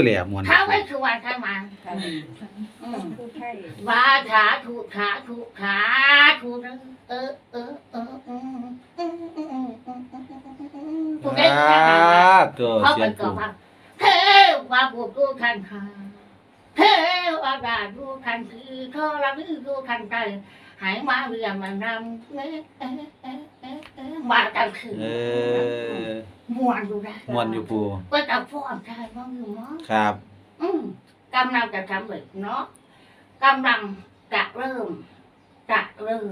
ปูคือแหลมมวนท้าวเวสสุวรรณท่านมาค่ะอืมผู้ไทยว่าถาถูกขาถูกขาถูกนะเออเออเอออืมอืมอืมอืมอืมอืมอืมถูกได้อ่าแค่ไหนวะตัวเพราะเสียเป็งนก่ปูอนว่าเทวาบุตรดูทันทาเทวดาดูทันทีทอรวิดูทันใจหายมาเรียนมานำเอ๊ะเอ๊ะเอ๊ะเอ๊ะเอ๊ะมากันคือเออ มวนดูนะมวนอยู่ปูก็จะฟ้อนใจบ้างอยู่เนาะครับ อืมกำลังจะทำเลยเนาะกำลังจะเริ่มจะเริ่ม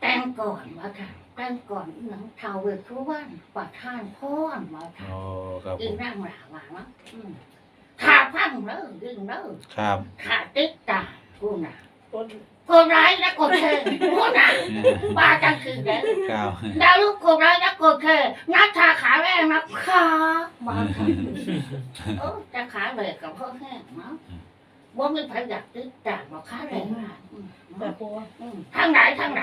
แต่งก่อนว่าค่ะแต่งก่อนอีหนังเทาเวททุวันปัดท่านพ่อนมาค่ะโอ้ครับผอีมนั่งหลาว่าเนาะอืมขาพังเด้อดึงเด้อครับ ขาติดตากูน่ะต้น คนร้ายนะคนเชิญกูน่ะบ้าจังคือเด้อครับดาวลูกคนร้ายนะคนเชิญนัดทาขาแรงนะขาบ้าจังเออจะขาแรงกับพ่อแห้งเนาะว่าไม่พยายามติดตาบอกขาแรงนะอืมแต่ปูอืมทางไหนทางไหน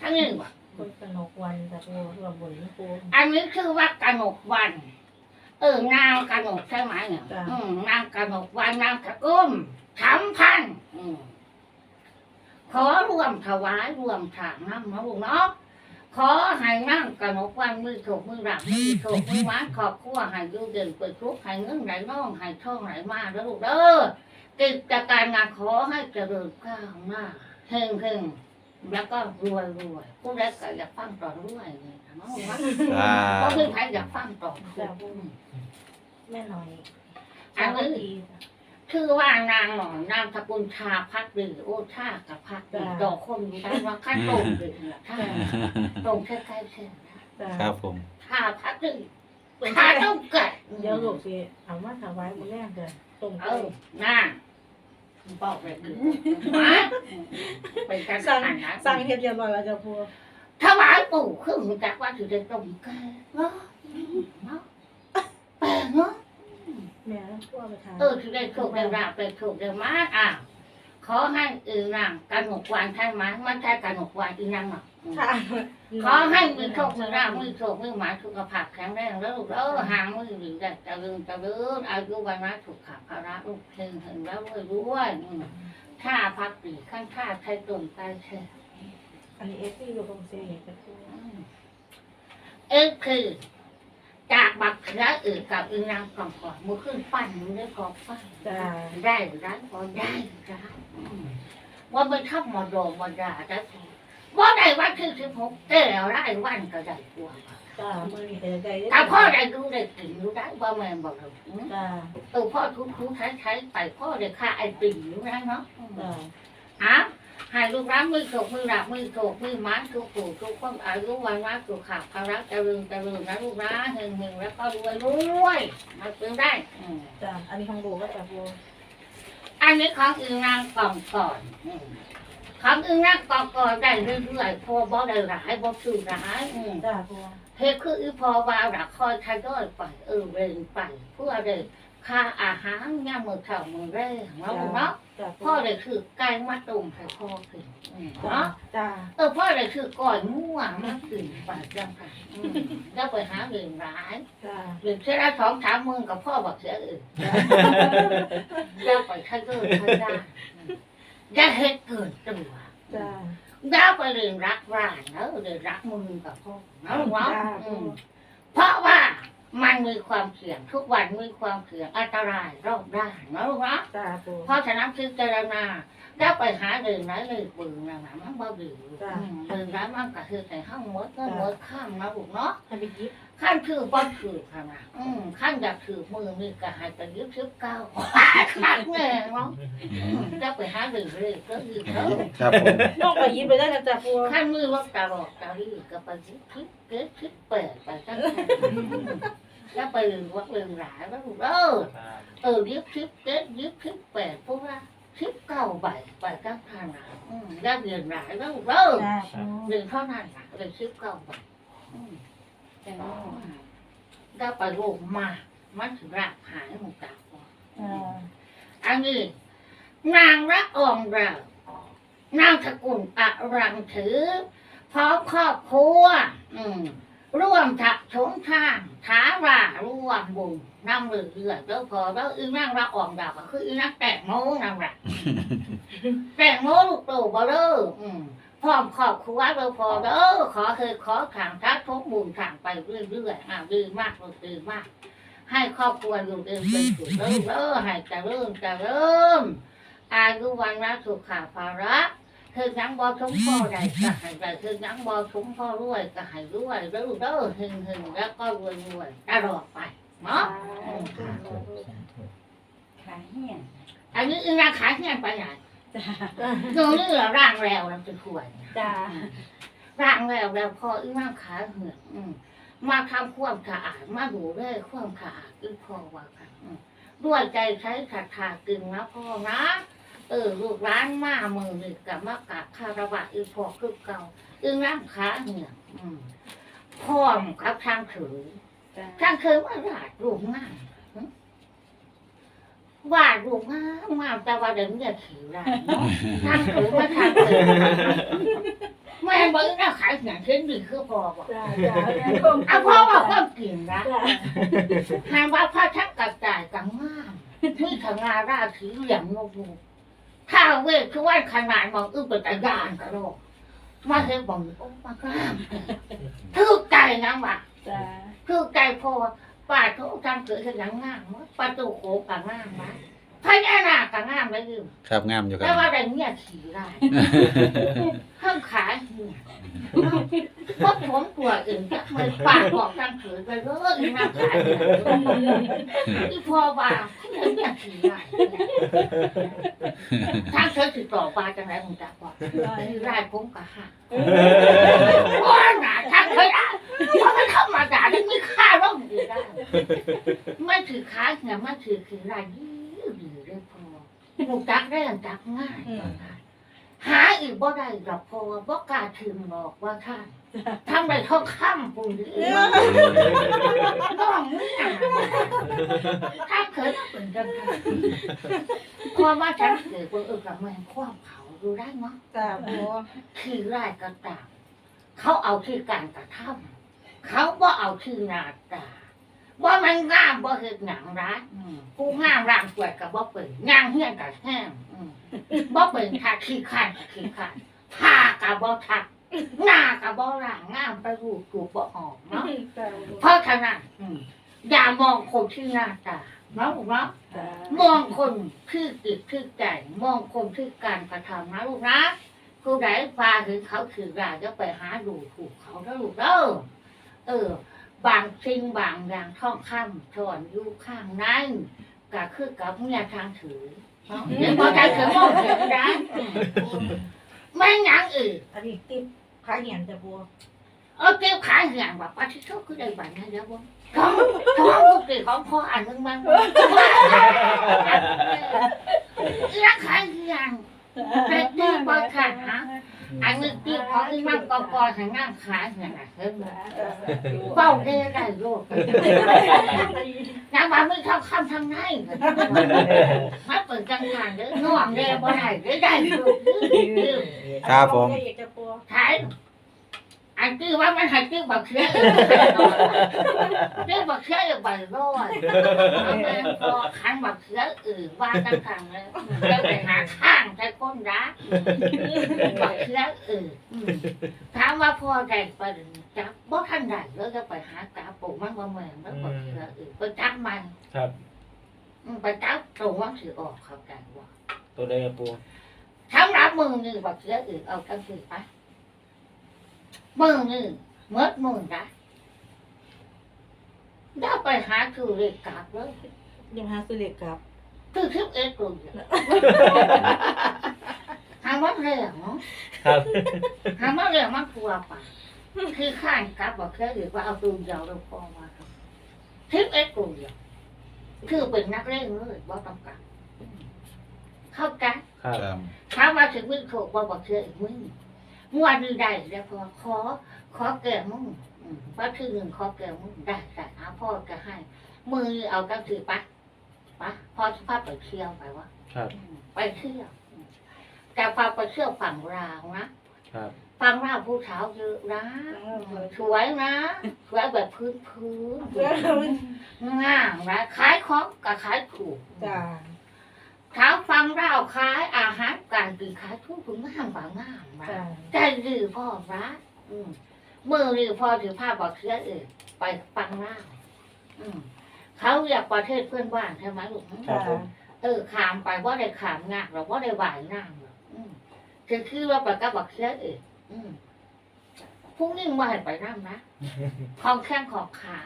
ทางนี้วะคนกนกวันแต่ปูรวมบนปูอันนี้คือว่ากนกวันเออนางกนกใช่ไหมเนี่ยอืมนางกนกวันนางตะกุ้มทำพันอืม ขอรวมถวายรวมถางน้ำนะลูกเนาะขอให้นั่งกนกวันมือโถกมือหลับมือโถกมือหวานขอบครัวให้อยูเด่นเปิดทุกข์ให้เงินไหลน่องให้ท่องไหลมาแล้วลูกเด้อกิจการงานขอให้เจริญก้าวหน้าเฮงเฮงแล้วก็รวยรวยผู้ใดก็อยากฟังต่อรวยเลยนะเนาะว่าครัเพราะบคือใครอยากฟังต่อแต่ปูแม่หน่อยอันนี้ คือว่านางหน่อยนามสกุลชาพักดีโอ้ชากับพักดีดอกคนอยู่ได้ว่าขั้นตรงเลยนะถ้าตรงแค่ใกล้ๆเช่นครับผมชาพักดีชาต้องเกิดเดี๋ยวลูกสิเอามาถวายบุญแรกเกินตรงเอเอ้อน่าบอกเลยคือมาเป็นการสั่งอ่านนะสั่งเฮ็ดเรียบร้อยแล้วจ้ะปูถวายปู่คือเหมือนกับว่าถือได้ตรงกันเนาะเนาะแปลกเนาะ แม่ปูเอาไปทานเออคือได้ถูกได้ราบได้ถูกได้มากอะขอให้อือนางกันหกวันใช่ไหมมันใช่กันหกวันอีนางหรอกค่ะขอให้มีโชคมีราบมีโชคมีหมายสุขภาพแข็งแรงแล้วลูกเออหางมือหรือจะจะลืมจะลืมอายุวันนะสุขภาระลูกเพ่งเห็นแล้วรวยด้วยอืมข้าพักปีข้างข้าใครตุ่มใครแช่อันนี้เอฟซีอยู่ตรงเสียจ้ะปูเอ็คือจากบักเขืออื่นกับอีนางก่อนก่อนมือขึ้นปั้นมือได้กอบปั้นได้ร้านพอได้ร้านว่าไม่ทับมาโดนมาด่าได้ทีว่าได้วันที่สิบหกแต่ได้วันก็ได้กว่าแต่พ่อได้ดูได้กินดูได้ว่าแม่บอกเราจ้าเออพ่อทุกทุกใช้ใช้ไปพ่อได้ค่าไอ้ปิ่นอยู่นะเนาะจ้าอะ ให้ลูกร้านมือโกมือหลับมือโกมือมันทุกปู่ทุกคนอายุวันนะสุขภาพพระเจริญเจริญนะลูกร้านเฮงเฮงแล้วก็รวยรวยมาเป็นได้อืมจ้าอันนี้ของลูก็จะปูอันนี้ของอึงนางกล่อนก่อนอืมของอึงนางกล่อนก่อนได้เรื่อยๆพอบ่ได้หลายบ่คือหลายอืม จ้าปูเฮ็ดคืออีพอวาหลักคอยทยอยไปเออเร่งไปเพื่อได้ ค่าอาหารยามมื้อเช้ามื้อแรงเนาะเนาะจ้าปูพ่อได้คือไก่มาต้มให้พ่อกินอืมจ้าเนาะจ้าเออพ่อได้คือก้อยม่วงมากินไปจังค่ะอืมแล้วไปหาเรื่องหลายจ้าเรื่องเสียละสองสามหมื่นกับพ่อบอกเสียอื่นแล้วไปทยอยทยอยอย่าเฮ็ดเกินตัว จ้าแล้วไปเรียนรักร้านเนอะเรียนรักมือกับพ่อเนาะเนาะจ้า อืมเพราะว่า มันมีความเสี่ยงทุกวันมีความเสี่ยงอันตรายรอบด้านเนาะเนาะจ้าปูเพราะฉะนั้นพิจารณาแล้วไปหาเรื่องไหนเลยปืนนะนะมันบ่ดีอืมเรื่องนั้นมันก็คือแต่ห้างมดก็มดข้ามนะบุกเนาะให้ไปยิบ ขั้นคือบ่ถือค่ะนะอืมขั้นอยากถือมือมีก็ให้ไปยึดชิบเก้าขั้นแน่เนาะอืมแล้วไปหาเรื่องเลยก็คือเนาะครับผมน้องไปยิบไปได้นะจ้าปูขั้นมือว่าตลอดตาลีก็ไปยึดชิบเกิดชิบแปดไปตั้งแต่แล้วไปเรื่องวัดเรื่องหลายแล้วลูกเออเออยึดชิบเกิดยึดชิบแปดเพราะว่าชิบเก้าใบไปตั้งทางหลังอืมแล้วเรียนหลายแล้วลูกเออจ้าปูเรียนเท่านั้นล่ะเรียนชิบเก้าใบ อืมแต่ว่าได้ไปโรงมามันถึงรักหายหมดแล้วจ้าอันนี้นางละอองเรา นางสกุลอะรังถือพร้อมครอบครัว อืมร่วมถักชงทางท้าว่าร่วมบุญนำเรือเรือแล้วพอแล้วอีนั่งละอ่อนดาวก็คืออีนักแตงโมนั่นแหละแตงโมลูกโตบ่เด้ออืม พร้อมครอบครัวเราพอเด้อขอเคยขอถางทักทุกบุญถางไปเรื่อยๆอะดีมากลูกดีมาก ให้ครอบครัวอยู่เดินเป็นสุดเด้อเด้อให้เจริญเจริญอายุวันนะสุขาภาระคือหยังบ่สมพ่อใดก็ให้ได้คือหยังบ่สมพ่อรวยก็ให้รวยเด้อเด้อหึงหึงๆแล้วก็รวยรวยๆตลอดไปเนาะขาเหี้ยนอันนี้อีนางขายเงี้ยไปไหน จ้าหนูนี่เหรอร่างแล้วนะเป็นขวดจ้าร่างแล้วแล้วพออีนางขายเหือกอืมมาทำความสะอาดมาดูได้ความสะอาดอีพอว่ากันอืมด้วยใจใช้ศรัทธากึ่งนะพ่อนะเออลูกร้านมามือนี่กับมากราบคารวะอีพอคือเก่าอีนางขาเหือกอืมพร้อมกับทางถือจ้าทางเคยว่าราดรูปงามหึ ว่าดูงามงามแต่ว่าเดี๋ยวนี้ขี่ได้เนาะทางเคยมาทางเคยแม่บอกน่าขายอย่างเช่นดีคือพอบอกจ้าจ้าเอาพ่อบอกว่ากินนะจ้าหากว่าพ่อทักกระจายกังงามมีขนาราถือเหลี่ยมงงูข้าวเวทคือว่าขนาดมองอึ้งเป็นตะยานกระโดดมาเห็นบอกโอ้มากล้ามถือใจนะว่ะจ้าคือใจพอ ป่าทุกทางเกิดขึ้นอย่างงามมั้ยประตูโขกกับงามมั้ยพญานาคกับงามเลยอยู่ครับงามอยู่คแต่รับว่าแต่เนี่ยขี่ได้ข้างขาเนี่ยพวกผมตัวอื่นจะไม่ปากบอกทางเกิดไปเลยอีน้าขาเนี่ยอีพอว่าเนี่ยขี่ได้ทางเธอติดต่อปลาจังไรมึงจะบอกขี่ได้ผมกับหักว่าหนาทางเธอได้เพราะมันธรรมดาที่มีค่าร่องดี ได้ไม่ถือขาเนี่ยไม่ถือขี่ได้ยี่ดีเลยพอหนูจักได้จักง่ายหาอีกบ่ได้ดอกเพราะว่าบ่กล้าถึงบอกว่าท่านทำไปท่องค่ำปุ่นน้องเนี่ยถ้าเคยเป็นจังไงพอมาฉันเกิดว่าเออกับแม่ความเขาดูได้เนาะจ้าปูคือไร่กระตามเขาเอาที่การกระทำเขาบ่เอาที่หนาตา ว่ามันงามบ่เห็ดหนังร้ายอืมผู้งามร่างสวยกับบ่เป็นงามเฮี้ยนกับแห้งอืมบ่เป็นทาขี้ขันกับขี้ขันทากับบ่ทักหน้ากับบ่ร่างงามไปรูปจูบบ่หอมเนาะจ้าเพราะฉะนั้นอืมอย่ามองคนที่หน้าตาเนาะลูกเนาะจ้ามองคนที่จิตที่ใจมองคนที่การกระทำนะลูกนะผู้ใดพาถึงเขาถือราจะไปหาดูถูกเขาแล้วลูกเด้อเออ บางสิ่งบางอย่างท่องคำถอนอยู่ข้างในก็คือกับเมียทางถือเนาะเดี๋ยวพอใจถือมองเห็นได้ไม่หยังอื่นอันนี้ติ๊บขาเหียนจ้าปูเออเกี่ยวขาเหี่ยงแบบว่าที่ชอบคือได้บันนะเดี๋ยวบ่ท้องท้องลูกติของพ่ออ่านมึงมันรักขาเหี่ยงเป็นที่บ่ขาดฮะ อันนี้ที่ของอีนั่งกอกอให้นั่งขาเหี่ยงน่ะเห็นไหมเฝ้าได้ได้โลกนางว่าไม่เข้าคำทางไหนมาเปิดจังหวะเด้อน่วงเด้อบ่ได้ได้ได้ลูกครับผม ขาย จะปูถ่ายอันที่ว่ามันให้ที่บักเชื่อที่บักเชื่ออยู่ใบร้อยพอขันบักเชื่ออื่นว่าตั้งทางเลยแล้วไปหาข้างใช้ก้นรักบักเชื่ออื่นถามว่าพอใจไปจับบ่ทันได้แล้วจะไปหากาปูมันบ่เหมือนแล้วบักเชื่ออื่นไปจับมันครับไปจับตรงว่าถือออกเข้าใจว่าตัวได้ครับปูสำหรับมือนี่บักเสืออื่นเอากันสือไป มือนี่เมื่อมือนะได้ไปหาคือเรียกกลับเลยยังหาสุเล็กครับคือทิพเอ็ดตัวเดียวหาว่าเรียกเนาะครับหาว่าเรียกมันกลัวไปคือข้างกลับบักเสืออื่นว่าเอาตัวเดียวเราพอมาทิพเอ็ดตัวเดียวคือเป็นนักเล่นเลยว่าต้องกลับเข้าใจครับครับถามว่าถึงมือโขกว่าบอกเชื่ออีกมือ เมื่อวานนี้ได้แล้วพอขอ ขอแก่มึงอืมว่าคือหนึ่งขอแก่มึงได้แต่อาพ่อจะให้ มือเอาก็คือปะปะพอสภาพไปเที่ยวไปวะครับอืมไปเที่ยวอืมแต่พาไปเที่ยวฝั่งราวนะครับฟังว่าผู้สาวเยอะนะสวยนะสวยแบบพื้นพื้นเพื่อนงามนะขายของกับขายถูกจ้า เช้าฟังเราขายอาหารการกินขายทุกถึงงามกว่างามนะจ้าใจดีพ่อรักอืมเมื่อรีพ่อถือผ้าบอกเชื้อเอกไปฟังเล่าอืมเขาอยากประเทศเพื่อนบ้านใช่ไหมลูกจ้าเออขามไปว่าได้ขามงากหรอกว่าได้ไหวงามหรอกอืมคือคือว่าไปกับบอกเชื้อเอกอืมพรุ่งนี้ว่าให้ไปนั่งนะของแข้งของขา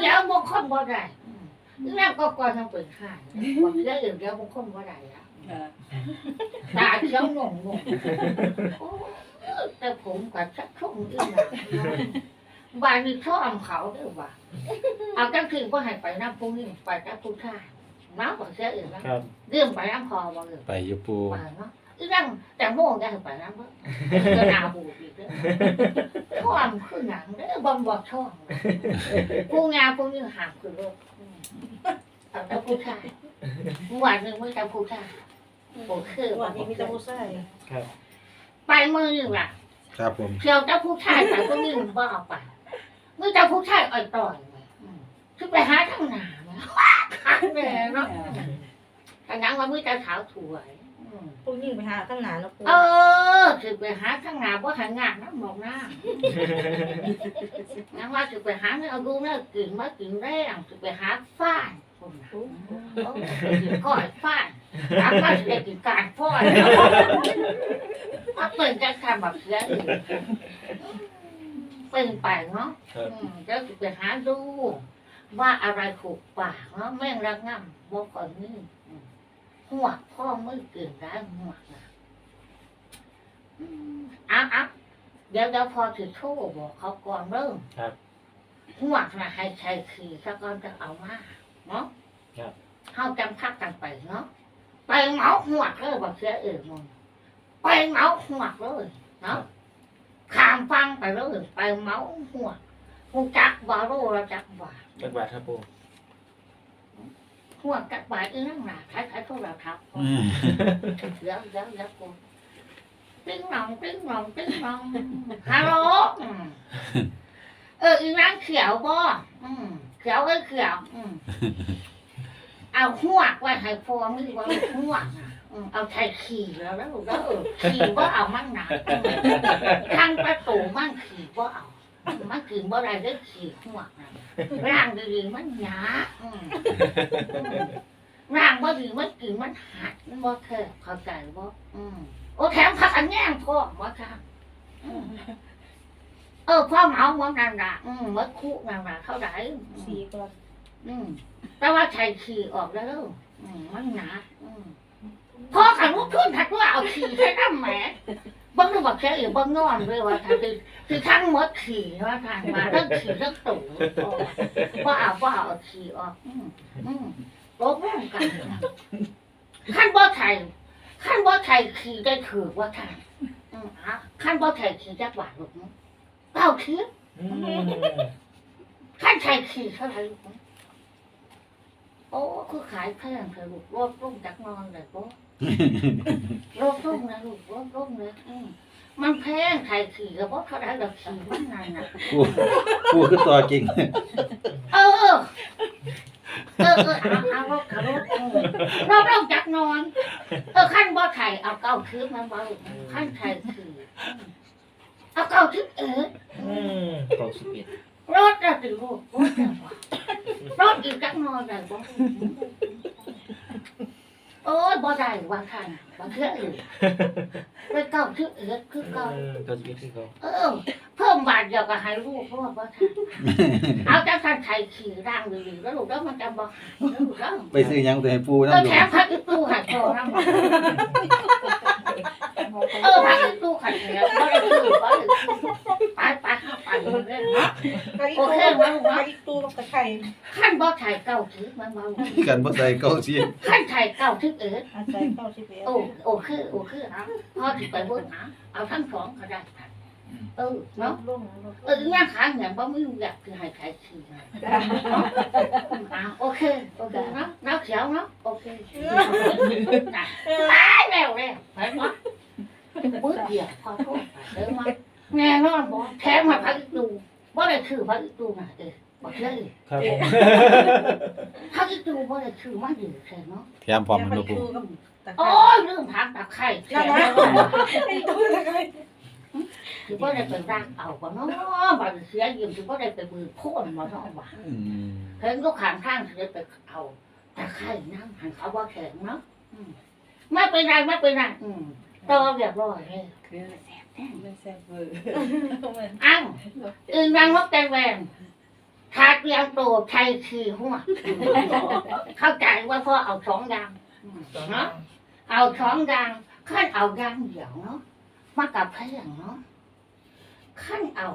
เดี๋ยวบางคนบ่ได้อืม นั่งก็ก่อนทำเปิดข้างบอกเชื้อเอกเดี๋ยวบางคนบ่ได้แล้วตาเขียวงงงงโอ้แต่ผมกับชักช่วงอื่นนะบ้านนี้ชอบเขาด้วยว่ะเอาจังคือก็ให้ไปน้ำพุงนี่ไปน้ำพุงท่าน้ำบอกเสียอื่นนะครับเรื่องไปน้ำคอบ่เลยไปอยูปูไปเนาะอีนั่งแต่โม่งได้ไปน้ำเพิ่งก็นาบูดอีกเด้อชอบคือหนังเด้อบอมบอกชอบผู้งานพวกนี้ห่างคือโลกอืมเอา แต่ผู้ชายวันหนึ่งไม่แต่ผู้ชายโอเควันนี้มีแต่ผู้ชายไปมือหนึ่งล่ะ ครับผมเที่ยวเจ้าผู้ชายไปก็นึ่งบ้าไปเมื่อเจ้าผู้ชายอ่อยต่อยไหมอืมคือไปหาทางหนาไหมขันเลยเนาะทางนั้นว่ามือเจ้าสาวสวย อืมพวกยิ่งไปหาข้างหน้าแล้วปูเออคือไปหาทางหนาว่าหางานน้ำมองหน้างั้นว่าคือไปหาเนื้อดูเนื้อกินมากินแรงคือไปหาฟ้านคนน่ะโอ้ก้อยฟ้านหาฟ้านเด็กกินการพ่อยมาเปิดจะทำแบบเสียอีกเป็นไปเนาะครับอืมแล้วจะไปหาดูว่าอะไรถูกปากเนาะแม่งระง่ำบอกก่อนนี่อืม หัวพ่อไม่เก่งได้หัวนะอืมเอะอะเดี๋ยวเดี๋ยวพอถือโทษบอกเขาก่อนเริ่มครับหัวนะให้ใช้ขี่สักก่อนจะเอามาเนาะครับเขาจำพักกันไปเนาะไปเหมาหัวเลยบอกเสียเออมึงไปเหมาหัวเลยเนาะข้ามฟังไปเลยไปเมาหัวกูจักบาโรเราจักบาจักบาทครับปู หัวจักบาอีนั่งหนาคล้ายๆพวกเราทับเดี๋ยวเดี๋ยวเดี๋ยวกูติ้งหนองติ้งหนองติ้งหนองฮัลโหลเอออีนั่งเขียวบ่อืมเขียวก็เขียวเอาหัวไว้ให้พอมือไว้หัวน่ะอืมเอาใช้ขี่แล้วแล้วแล้วเออขี่ว่าเอามั่งหนาข้างประตูมั่งขี่ว่าเอา มันกินบ่ได้ได้ขี่หัวน่ะร่างดีๆมันหยาอืมร่างบ่ดีมันกินมันหัดมันบ่แค่เข้าใจบ่อืมโอ้แถมผักอันแง่งพ่อบ่ค่ะอืมเออพ่อเหมาหมดนั่นล่ะอืมหมดคู่นั่นล่ะเท่าไหร่สี่ก่อนอืมแต่ว่าใช้ขี่ออกแล้วอืมมันหนาอืมพ่อขันลูกขึ้นถัดว่าเอาขี่ใช้น้ำแหม บ่รู้ว่าแค่อีกบ่งนอนเลยว่าถ้าคือคือทั้งหมดขี่ว่าทางมาเรื่องขี่เรื่องตู่ว่าเอาว่าเอาขี่ออกอืมอืมลบร่วมกันขั้นบ่ไทยขั้นบ่ไทยขี่ได้ถือว่าทางอืมอะขั้นบ่ไทยขี่จักบาทลูกมั้งเก้าเทียบขั้นไทยขี่เท่าไหร่ลูกโอ้คือขายแพงเถอลูกรถรุ่งจักนอนเลยปุ๊ โรครุ่งนะลูกโรครุ่งนะอืมมันแพงไข่ขี่กับว่าเขาได้ดอกขี่มันนานนะปูปูคือตัวจริง เออ เออเออเอาเอารถขับรถเออเราต้องจักนอน เออขั้นบ่ไข่เอาเก้าคืบมันบ่ลูกขั้นไข่ขี่อืมเอาเก้าคืบเออเก้าสิบเอ็ดรถเราถึงลูกรถเราว่ะรถอีกจักนอนได้บ่โอ้ยบ่ได้วางทางวางเทื่ออื่นไปเก้าคืบเออคือเก้าเก้าสิบเอ็ดที่เขาเออ เพิ่มบาทเดียวกับให้ลูกเพราะว่าบ่ทันเอาจังทันไทยขี่ร่างดีๆแล้วลูกแล้วมันจะบ่หายแล้วลูกแล้วไปซื้อหยังตัวให้ปูเอน้ำออยู่แถมพักอีตู้หัดคอน้ำมันเออพักอีตู้ขัดเหนียวบ่ได้ซื้อบ่ได้ซื้อไปไปเข้า ไปเรื่อยๆเนะก็อีกโอตู้เคมั้ยลูกก็เนาะอีกตู้กับตะไคร้ขั้นบ่ไทยเก้าทิศมันบ่กันบ่ใส่เก้าสิบขั้นไทยเก้าทิศเอออาศัยเก้าสิบเอ็ดโอ้โอ้คือโอ้คือเอาพอถึงไปบิ่งเอาเอาทั้งสองก็ได้ค่ะเออเนาะเนาะลงลงเออเนี่ยขาเหนียวบ่มีอยากคือให้ไทยขี่นะอะโอเคโอเคเนาะน้ำเขียวเนาะโอเคตายแล้วเลยไปเนาะมือเดียวขอโทษเด้อมาแน่นอนบอกแถมมาพัก ได้ถือพักอีกดูน่ะเออบอกเลยครับผมพักอีกดูบ่ได้ถือมาอยู่ใช่เนาะแถมพร้อมมันบ่ปูกับตะไคโอ้ร้ยเรื่องพักตะไคร้แถนั่นมนะแล้วว่าไอ้ตัวตะไคร้ถือบ่ได้ไปร่างเอาบ่เนาะบัดเสียยืมถือบ่ได้ไปมือโค่นบ่เนาะว่าอืมเห็นก็ขางข้างสิได้ไปเอาตะไคร้นั่งหันเขาว่าแข็งเนาะอืมไม่เป็นไรไม่เป็นไรอืมต่อเรียบร้อยเลย ไม่แซ่บเวอร์อ้าวอึงนางนกแต่แหวนทาเตรียมตัวไทยคือหัว เข้าใจว่าพ่อเอาสองดังอืมเนาะเอาสองดังขั้นเอาดังเดียวเนาะมากับเพื่อนเนาะขั้นเอา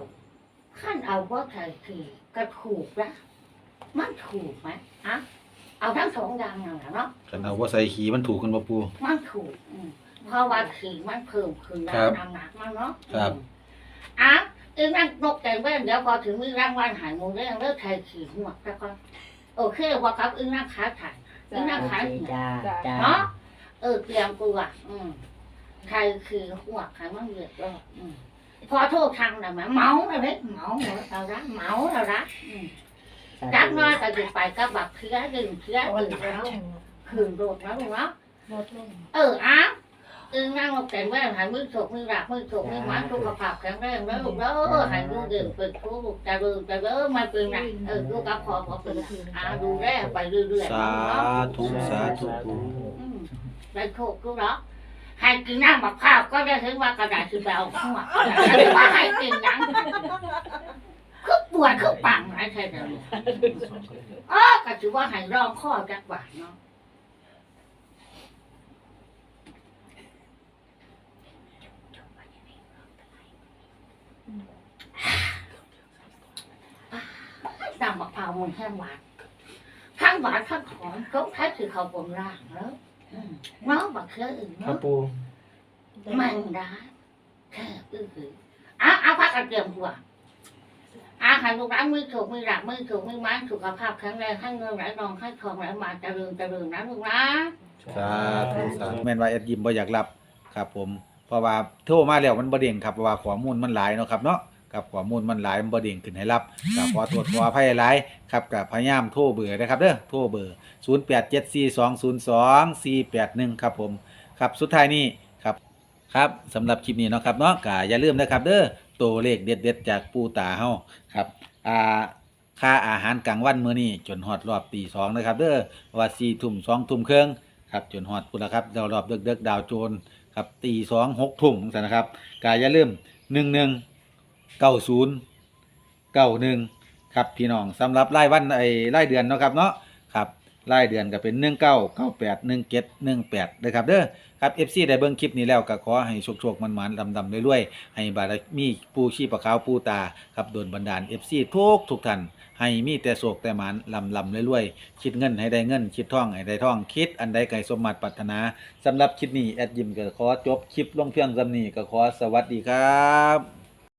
ขั้นเอาว่าไทยคือก็ถูกนะมันถูกไหมอะเอาทั้งสองดังนั่นแหละเนาะคันเอาว่าใส่ขี้มันถูกกันบ่ปูมันถูกอืม เพราะว่าขี่มันเพิ่มขึ้นแล้ครัวบน้ำหนักมันเนาะครับอืมอะอีนั่นนกแต่แว่นเดี๋ยวพอถึงมีรางวัลหายหมูเรื่องเลิกไทยขี่หัวแล้วก็โอเคว่าครับอึ้งนั่งขาถ่ายอึ้งนั่งขาหัว จ้าจ้า เนาะเออเตรียมตัวอืมไทยขี่หัวใครมันเดือดร้อนอืมพอโทษทางได้ไหมเมาแล้วเด็กเมาเราละเมาเราละอืมจักน้อยก็อยู่ไปก็บักเชื้อดื่มเชื้อเอาวันดื่มตะแล้วแข่งคืนโดดแล้วลูกเนาะ รถลง เอออ้าว อึงนั่งแต่งแว่นหายมือโฉกมือหลักมือโฉกมือหมันสุขภาพแข็งแรงแล้วลูกเด้อหายดูเด่นเป็นผู้ลูกจะลืมจะเลิมมาเป็นไรเออลูกกับพอพอเป็นไรอ่าดูแลไปเรื่อยๆสาธุสาธุอืมได้โชคกูเนาะให้กินน้ำมะพร้าวก็ได้ถึงว่ากระดาษคือแบวหัวแต่ว่าให้กินหยังคือปวดคือปังอะไรแค่เดียวอ๋อก็ถือว่าให้รองข้อจักบาทเนาะ น้ำมะพร้าวมันแห้งหวานทั้งหวานทั้งหอมก็แท้คือเขาบนร่างแล้วอืมเนาะบักเครืออื่นครับเนาะปูมันได้แค่อื้อหืออะเอาพักกันเตรียมตัวอาหารลูกร้านมือถูกมือหลักมือถูกมือไม้สุขภาพแข็งแรงให้เงินไหลนองให้ทองไหลมาเจริญเจริญนะลูกนะ สาธุสาธุแม่นว่าแอดยิมบ่อยากรับครับผมเพราะว่าโทรมาแล้วมันบ่เด้งครับเพราะว่าข้อมูลมันหลายเนาะครับเนาะ กับข้อมูลมันหลายมันบ่เด้งขึ้นให้รับก็ขอโทษขออภัยหลายครับก็พยายามโทรเบอร์นะครับเด้อโทรเบอร์ 0874202481 ครับผมครับสุดท้ายนี้ครับครับสำหรับคลิปนี้เนาะครับเนาะก็อย่าลืมนะครับเด้อตัวเลขเด็ดๆจากปูตาเฮาครับอ่าค่าอาหารกลางวันมื้อนี้จนฮอดรอบตีสองนะครับเด้อว่า4ทุ่ม2ทุ่มครึ่งครับจนฮอดพุ่นละครับดาวรอบเดึกๆดาวโจรครับตีสองหกทุ่มนะครับก็อย่าลืมหนึ่งหนึ่ง 11 90 91ครับพี่น้องสำหรับรายวันไอ้รายเดือนเนาะครับเนาะครับรายเดือนก็เป็น19 98 17 18นะครับเด้อครับ FC ได้เบิ่งคลิปนี้แล้วก็ขอให้โชคๆมันๆดำๆรวยๆให้บารมีปูชีปะขาวปูตาครับโดนบันดาล FC ทุกทุกท่านให้มีแต่โศกแต่หมานลำๆรวยๆคิดเงินให้ได้เงิน คิดท่องให้ได้ท่อง คิดอันใดไก่สมบัติปรารถนาสำหรับคลิปนี้แอดยิมก็ขอจบคลิปลงเพียงสำนี้ก็ขอสวัสดีครับ